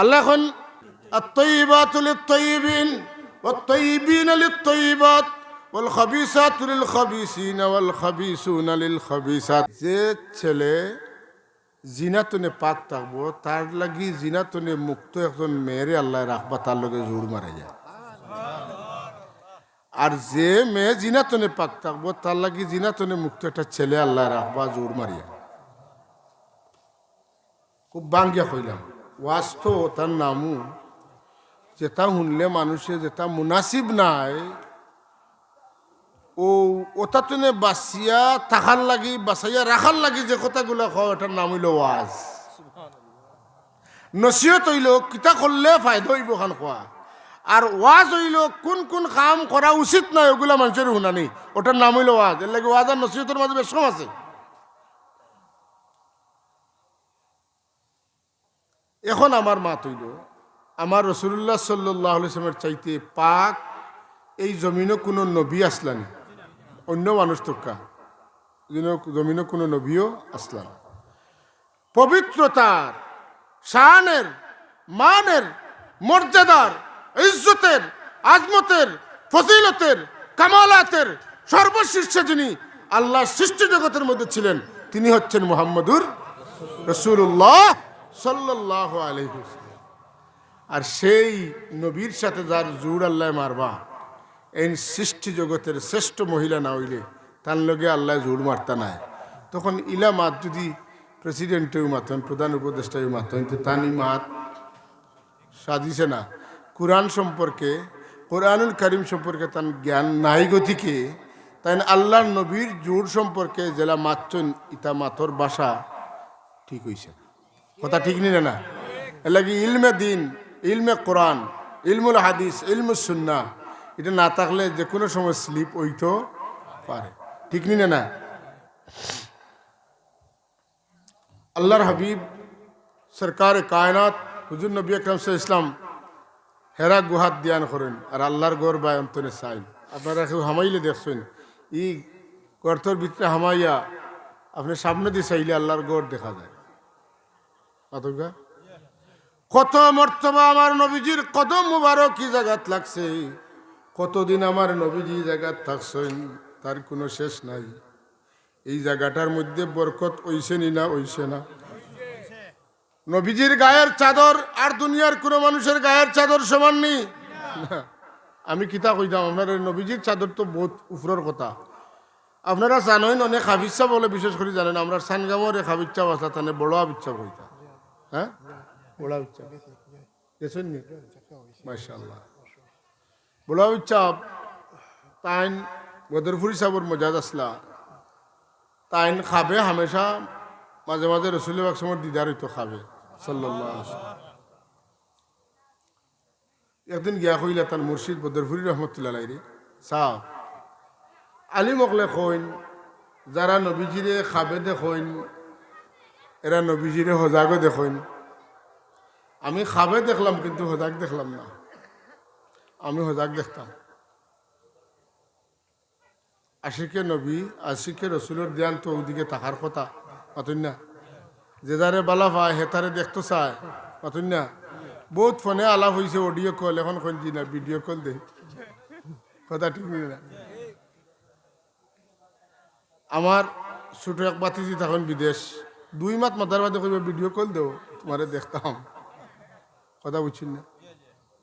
আল্লাহ এখন الطيبات للطيبين والطيبين للطيبات والخبيثات للخبيثين والخبيثون للخبيثات যে ছেলে জিনাতনে পাক থাকবো তার লাগি জিনাতনে মুক্ত একজন মেয়েরে আল্লাহ রাখবা তার লগে জোর মারা যায় আর যে মেয়ে জিনাতনে পাক থাকবো তার লাগি জিনাতনে মুক্ত একটা ছেলে আল্লাহ রাখবা জোর মারিয়া খুব বাঙ্গিয়া কইলাম ওয়াস্ত তার নামু যেটা শুনলে মানুষে যেটা মুনাসিব নাই ও ওটা তুনে বাঁচিয়া থাকার লাগি বাঁচাইয়া রাখার লাগি যে কথাগুলো কও এটার নাম হইল ওয়াজ নসিহত হইল কিতা করলে ফায়দা হইব খান খোয়া আর ওয়াজ হইল কোন কোন কাম করা উচিত নয় ওগুলা মানুষের শুনানি ওটার নাম হইল ওয়াজ এর লাগে ওয়াজ আর নসিহতের মাঝে বেশ কম আছে এখন আমার মা তৈল আমার রসুল্লাহ সাল্লাহ আলসালামের চাইতে পাক এই জমিনে কোনো নবী আসলানি অন্য মানুষ তোকা জমিনও কোনো নবীও আসলাম পবিত্রতার, শানের, মানের, মর্যাদার, ইজ্জতের, আজমতের, ফজিলতের, কামালাতের সর্বশীর্ষে যিনি আল্লাহ সৃষ্টি জগতের মধ্যে ছিলেন, তিনি হচ্ছেন মোহাম্মদুর রসুল্লাহ সাল্লাহ আলহিস আর সেই নবীর সাথে যার জুড় আল্লাহ মারবা, এই সৃষ্টি জগতের শ্রেষ্ঠ মহিলা না হইলে তার লগে আল্লাহ জোর মারতা নাই। তখন ইলা মাত যদি প্রেসিডেন্টেও মাতেন প্রধান উপদেষ্টাও মাতেন তো তানি মাত সাজিছে না। কোরআন সম্পর্কে, কোরআনুল করিম সম্পর্কে তার জ্ঞান নাই গতিকে, তাই আল্লাহর নবীর জোর সম্পর্কে জেলা মাতছেন ইতা মাতর বাসা ঠিক হয়েছে কথা ঠিক নি না। এর লাগে ইলমে দিন, ইলমে কোরআন, ইলমুল হাদিস ইলমুল সুন্না। এটা না থাকলে যে কোনো সময় স্লিপ হইতো পারে। ঠিক নি না? আল্লাহর হাবিব, সরকার কায়নাত, হুজুর নবী আকরম ইসলাম হেরা গুহাত ধ্যান করেন, আর আল্লাহর গড় বা অন্তনে চাই। আপনারা কেউ হামাইলে দেখছেন ই গর্তর ভিতরে হামাইয়া আপনি সামনে দিয়ে চাইলে আল্লাহর গড় দেখা যায়। কত মর্তবা আমার নবীজির কদম মুবারক কি জায়গাত লাগছে। কতদিন আমার নবীজি জায়গাত থাকছেন, তার কোনো শেষ নাই। এই জায়গাটার মধ্যে বরকত ওইছে নি ওইছে না? নবীজির গায়ের চাদর আর দুনিয়ার কোনো মানুষের গায়ের চাদর সমান নেই আমি কিতা কইতাম, আপনার নবীজির চাদর তো বহুত উপরের কথা। আপনারা জানেন, অনেক হাবিচ্ছা বলে বিশেষ করে জানেন, আমরা সানগামর এক হাবিচ্ছা বাসা তানে বড় হাবিচ্ছা কইতা হ্যাঁ বড় হাবিচ্ছা গেছেন নি বড় হাবিচ্ছা তাইন বদরপুরি সাবর মজাজ আসলা তাইন খাবে হামেশা মাঝে মাঝে রসুল সময় দিদার হইতো খাবে সাল্লাহ একদিন গিয়া কইলা তার মুর্শিদ বদরপুরি রহমতুল্লাহ রে সাহ আলিমকলে কইন যারা নবীজিরে খাবে দেখইন এরা নবীজিরে হজাগও দেখইন আমি খাবে দেখলাম, কিন্তু হজাক দেখলাম না। আমি হজাক দেখতাম। আশিকে নবী, আশিকে রসুলের ধ্যান তো ওদিকে থাকার কথা পাতুন না। যে যারে বালা পায় হেতারে দেখতো চায় পাতুন না। বহুত ফোনে আলাপ হয়েছে অডিও কল, এখন কইছি না ভিডিও কল দে। কথা ঠিক না। আমার ছোট এক বাতিজি তখন বিদেশ। দুই মাত মাথার বাদে কইবে, ভিডিও কল দেও, তোমারে দেখতাম। কথা বুঝছেন না?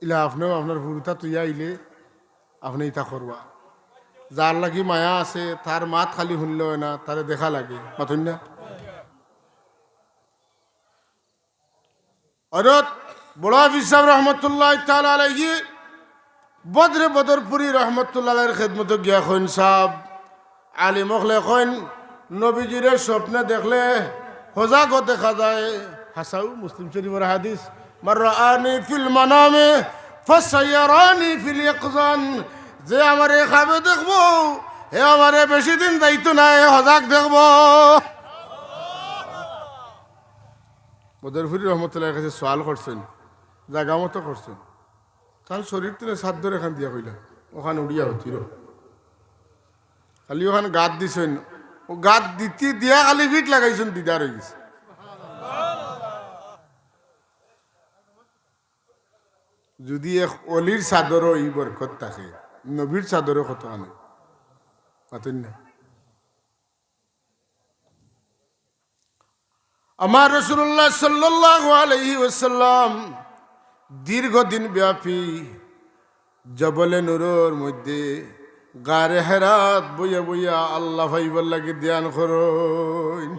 ইলা আপনিও আপনার ভুলতা তুই আইলে আপনি ইতা করবা। যার লাগি মায়া আছে, তার মাত খালি শুনলে না, তারে দেখা লাগে। মাথুন না? অরত বড় হাফিজ সাহেব রহমতুল্লাহ তাআলা আলাইহি বদরে বদরপুরি রহমতুল্লাহ আলাইহির খেদমত গিয়া খৈন সাহেব আলী মখলে খৈন নবীজিরে স্বপ্নে দেখলে হজাগ দেখা যায়। হাসাউ মুসলিম শরীফের হাদিস মারআনি ফিল মানামে ফাসায়ারানি ফিল ইকজান। যে আমারে খাবে দেখব হে আমারে বেশি দিন যাইতো না, এ হজাক দেখব। বদরফুরি রহমতুল্লাহ কাছে সোয়াল করছেন, জাগা মতো করছেন। তার শরীর তুলে সাধ্য এখান দিয়া কইলা, ওখানে উড়িয়া হতির। খালি ওখানে গাত দিছেন ও গাত দিতে দিয়া খালি ফিট লাগাইছেন দিদার হয়ে গেছে। যদি এক অলির চাদরও ই বরকত থাকে নবীর চাদরও কত আনে? পাতেন না? আমার রসুল্লাহ সাল্লাহ আলহি ওসাল্লাম দীর্ঘদিন ব্যাপী জবলে নুরোর মধ্যে গারে হেরাত বইয়া বইয়া আল্লাহ ভাইবার লাগে ধ্যান করইন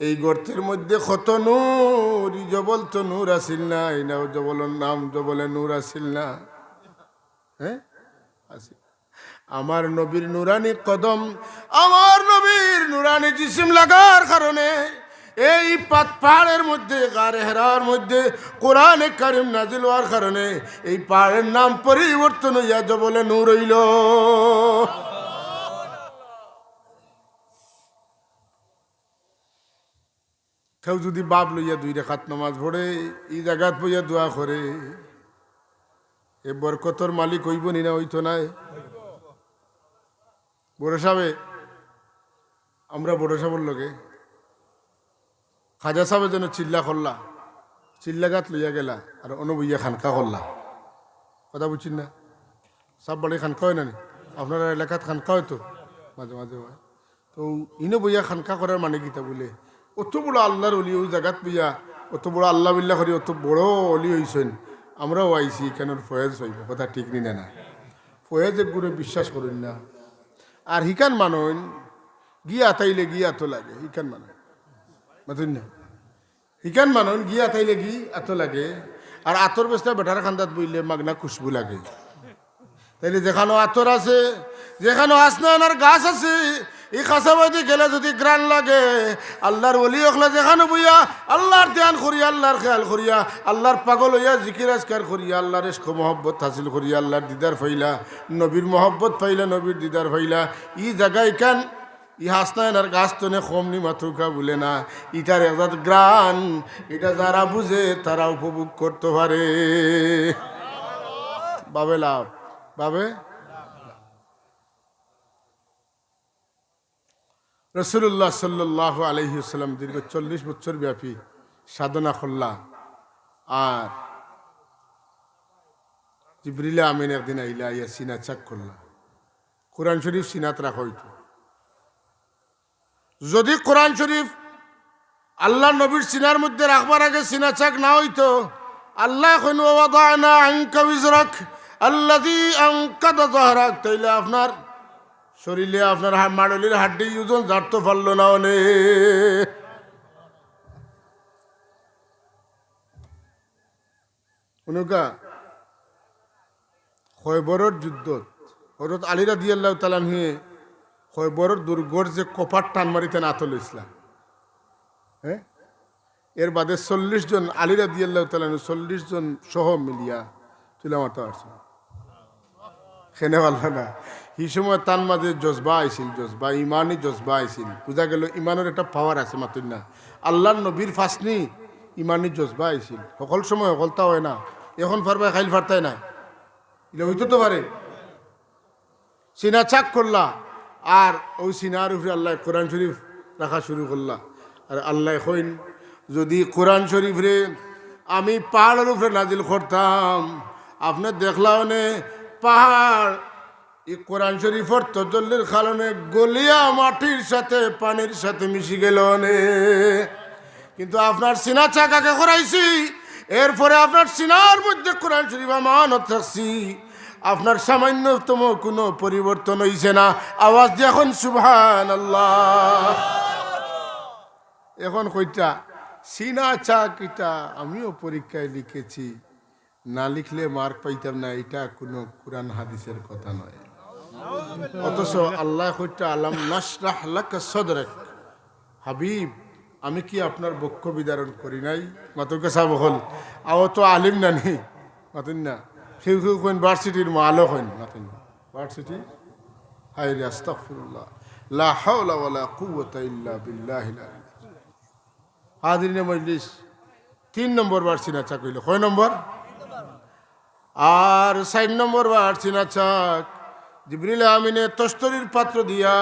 এই গর্তের মধ্যে কত নূর জবল তো নূর আসিল না, এই না জবলের নাম জবলে নূর আসিল না। হ্যাঁ? আমার নবীর নুরানি কদম, আমার নবীর নুরানি জিসিম লাগার কারণে এই পাহাড়ের মধ্যে, গারে হেরার মধ্যে, কোরআনে কারিম নাজিল হওয়ার কারণে এই পাহাড়ের নাম পরিবর্তন হইয়া জবলে নূর হইল। কেউ যদি বাপ লইয়া দুই রেখাত নামাজ পড়ে, এই জায়গাত পইয়া দোয়া করে, এ বরকতর মালিক হইব নি না হইতো নাই? বড় সাহেবে, আমরা বড় সাহেবের লগে খাজা সাহেবের জন্য চিল্লা করলা। চিল্লা গাত লইয়া গেলা আর অনুবইয়া খানকা করলা। কথা বুঝছেন না? সব বাড়ি খানকা হয় না? আপনার এলাকাত খানকা হয় তো? মাঝে মাঝে হয় তো ইনো বইয়া খানকা করার মানে কিতা বলে? অত বড় আল্লাহর অলি ওই জায়গাত বইয়া অত বড় আল্লাহ বিল্লাহ করি, অত বড় অলি হইছেন। আমরাও আইছি কেন ফয়েজ হইব? কথা ঠিক নি না ফয়েজ গুণে বিশ্বাস করেন না। আর হিকান মানুন, গিয়া তাইলে গিয়া তো লাগে, হিকান মানুন। বুঝুন না? হিকান মানুন গিয়া তাইলে গি এত লাগে। আর আতর বেসটা বেটার খান্দাত বইলে মাগনা খুশবু লাগে। তাইলে যেখানে আতর আছে, যেখানে আসনার গাছ আছে, এই কাছাবাদি গেলে যদি গ্রান লাগে আল্লাহর অলি অখলা যেখানে বইয়া আল্লাহর ধ্যান করিয়া আল্লাহর খেয়াল করিয়া আল্লাহর পাগল হইয়া জিকির আজকার করিয়া আল্লাহর এসক মহব্বত হাসিল করিয়া আল্লাহর দিদার ফাইলা নবীর মহব্বত ফাইলা নবীর দিদার ফাইলা, ই জায়গায় কান ই হাসনায়নার গাছ তনে কমনি মাথুকা বলে না। ইটার এজাত গ্রান এটা যারা বুঝে তারা উপভোগ করতে পারে। বাবে লাভ, বাবে রসুল্লাহ সাল্লাহ আলহিউসাল্লাম দীর্ঘ চল্লিশ বছর ব্যাপী সাধনা করলা। আর জিবরিলা আমিন একদিন আইলা ইয়া সিনা চাক করলা। কোরআন শরীফ সিনাত রাখা হইতো। যদি কোরআন শরীফ আল্লাহ নবীর সিনার মধ্যে রাখবার আগে সিনা চাক না হইতো, আল্লাহ এখন ওয়াদানা আঙ্কা বিজরাক আল্লাদি আঙ্কাদা জহরাক তাইলে আপনার শরীরে আপনার মাড়লির হাড্ডি ওজন জারতে পারল না অনেক। অনুকা খয়বরের যুদ্ধ হরত আলিরা দিয়াল্লাহ তালান হয়ে খয়বরের দুর্গর যে কপার টান মারিতেন আতল ইসলাম। হ্যাঁ এর বাদে চল্লিশ জন আলিরা দিয়াল্লাহ তালান চল্লিশ জন সহ মিলিয়া তুলে মারতে পারছে। খেনে পারল না। এই সময় তার মাঝে জজবা আইছিল, জজবা ইমানই জজবা আইছিল। বুঝা গেল ইমানের একটা পাওয়ার আছে মাতুন না। আল্লাহর নবীর ফাসনি ইমানই জজবা আইছিল। সকল সময় সকলতা হয় না। এখন ফারবা খাইল ফারতাই না এটা হইতে তো পারে। সিনা চাক করলা। আর ওই সিনার উপরে আল্লাহ কোরআন শরীফ রাখা শুরু করলা। আর আল্লাহ কইন, যদি কোরআন শরীফ রে আমি পাহাড়ের উপরে নাজিল করতাম আপনার দেখলাও নে, পাহাড়, এই কোরআন শরীফর তজল্লির কারণে গলিয়া মাটির সাথে, পানির সাথে মিশি গেল নে। কিন্তু আপনার সিনা চাকাকে করাইছি এরপরে আপনার সিনার মধ্যে কোরআন শরীফ আমানত রাখছি। আপনার সামান্যতম কোনো পরিবর্তন হইছে না। আওয়াজ দিয়ে এখন সুবহান আল্লাহ এখন কইটা, সিনা চা কিটা আমিও পরীক্ষায় লিখেছি। না লিখলে মার্ক পাইতাম না, এটা কোনো কোরআন হাদিসের কথা নয়। অথচ আল্লাহ কইটা, আলাম নাসরাহ লাকা হাবিব, আমি কি আপনার বক্ষ বিদারণ করি নাই? মাতুকে সাহেব হল আও তো আলিম নানি। মাতুন না। ভার্সিটির মালও মাতুন। ভার্সিটি হাই তিন নম্বর বার চিনা চাক কয় নম্বর? আর সাইড নম্বর বার চিনা জিবরিল আমিনে তস্তরির পাত্র দিয়া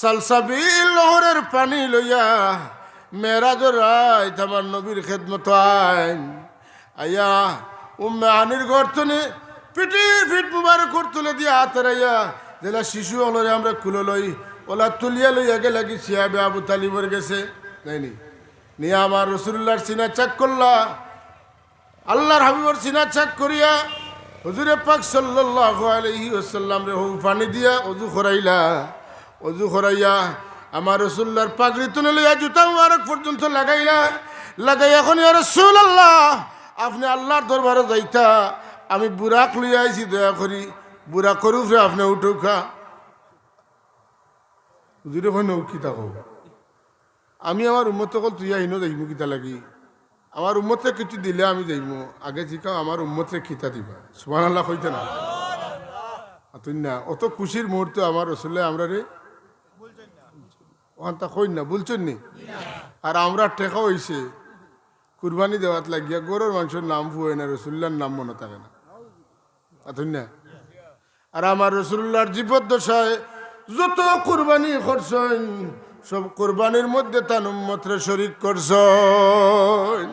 সালসাবিল লহরের পানি লইয়া মেরাজর রায় আমার নবীর খেদমত আইন। আইয়া উম্মে আনির গর্তনে পিটি ফিট মুবারক তুলে দিয়ে হাতের আইয়া যেটা শিশু হলরে আমরা কুলো লই, ওলা তুলিয়া লই আগে লাগি সিয়াবে আবু তালিবর গেছে? নাইনি নিয়ে আমার রসুল্লাহর সিনা চেক করলা। আল্লাহর হাবিবর সিনা চেক করিয়া, হুজুরে পাক সাল্লাল্লাহু আলাইহি ওয়াসাল্লাম রে হু পানি দিয়া অজু করাইলা অজু করাইয়া আমার রসুল্লাহর পাগড়ি তুলে লইয়া জুতা মুবারক পর্যন্ত লাগাইলা। লাগাই এখন ইয়া রাসূলুল্লাহ আপনি আল্লাহর দরবারে যাইতা, আমি বুরাক লইয়া আইছি, দয়া করি বুরাক করু ফে আপনি উঠুকা হুজুরে হয় নৌকি থাকো আমি আমার উম্মত কল তুই আহিনো যাইমু কিতা লাগি? আমার উম্মতে কিছু দিলে আমি যাইমু। আগে জিকাও আমার উম্মতে খিতা দিবা? সুবান আল্লাহ কইতে না? তুই না, অত খুশির মুহূর্তে আমার রসুল্লাহ আমরা রে ওখান তা কই না, বলছেন নি? আর আমরা টেকা হইছে। কুরবানি দেওয়াত লাগিয়া গরুর মাংসের নাম ফুয়ে না রসুল্লার নাম মনে থাকে না। আতুন আর আমার রসুল্লাহর জীবদ্দশায় যত কুরবানি করছেন, সব কুরবানির মধ্যে তান শরিক করছেন।